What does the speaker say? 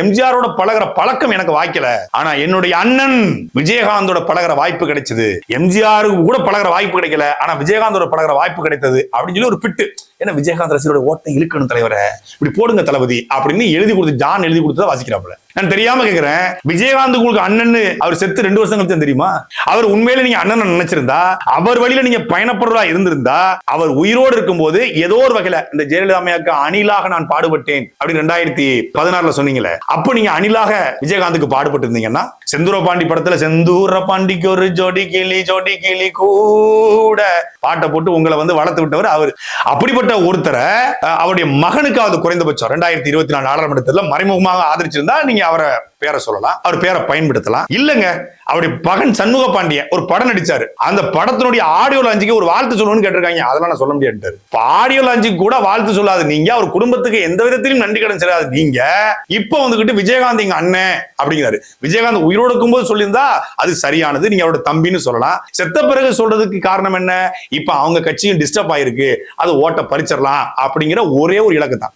எம்ஜிஆரோட பழகுற பழக்கம் எனக்கு வாய்க்கல. ஆனா என்னுடைய அண்ணன் விஜயகாந்தோட பழகுற வாய்ப்பு கிடைச்சது. எம்ஜிஆருக்கு கூட பழகுற வாய்ப்பு கிடைக்கல. ஆனா விஜயகாந்தோட பழகுற வாய்ப்பு கிடைத்தது. அப்படின்னு சொல்லி ஒரு பிட்டு. ஏன்னா விஜயகாந்த் ரசிகரோட ஓட்டை இழுக்கணும் தலைவரை. இப்படி போடுங்க தளபதி அப்படின்னு எழுதி கொடுத்து ஜான் எழுதி கொடுத்ததை வாசிக்கிறாப்புல. நான் தெரியாம கேக்குறேன். விஜயகாந்த் உங்களுக்கு அண்ணன் அவர் செத்து ரெண்டு வருஷம் கழிச்சு தெரியுமா? அவர் உண்மையில நீங்க அண்ணன் நினைச்சிருந்தா அவர் வழியில நீங்க பயணப்படுறதா இருந்திருந்தா அவர் உயிரோடு இருக்கும்போது ஏதோ ஒரு வகையில இந்த ஜெயலலிதா அம்மையாக்கு அணிலாக நான் பாடுபட்டேன் அப்படி ரெண்டாயிரத்தி பதினாறுல சொன்னீங்களே. அப்போ நீங்க அணிலாக விஜயகாந்துக்கு பாடுபட்டு இருந்தீங்கன்னா செந்தூர பாண்டி படத்துல செந்தூர பாண்டிக்கு ஒரு ஜோடி கிளி ஜோடி கிளி கூட பாட்டை போட்டு உங்களை வந்து வளர்த்து விட்டவர் அவர். அப்படிப்பட்ட ஒருத்தரை அவருடைய மகனுக்காவது குறைந்தபட்சம் ரெண்டாயிரத்தி இருபத்தி நாலு நாடாளுமன்றத்தில் மறைமுகமாக ஆதரிச்சிருந்தா நீங்க அவரை பேரை சொல்லலாம் அவர் பேரை பயன்படுத்தலாம். இல்லங்க அவருடைய பகன் சண்முக பாண்டியன் ஒரு படம் நடிச்சாரு. அந்த படத்தினுடைய ஆடியோ லாஞ்சுக்கு ஒரு வாழ்த்து சொல்லணும்னு கேட்டிருக்காங்க. அதெல்லாம் நான் சொல்ல முடியாது இப்ப ஆடியோ லாஞ்சுக்கு கூட வாழ்த்து சொல்லாது. நீங்க அவர் குடும்பத்துக்கு எந்த விதத்திலும் நன்றி கடன் செல்லாது நீங்க இப்ப வந்துகிட்டு விஜயகாந்த் எங்க அண்ணன் அப்படிங்கிறாரு. விஜயகாந்த் உயிரோடு இருக்கும்போது சொல்லியிருந்தா அது சரியானது. நீங்க அவரோட தம்பின்னு சொல்லலாம். செத்த பிறகு சொல்றதுக்கு காரணம் என்ன? இப்ப அவங்க கட்சியும் டிஸ்டர்ப் ஆயிருக்கு. அது ஓட்ட பறிச்சிடலாம் அப்படிங்கிற ஒரே ஒரு இலக்கு தான்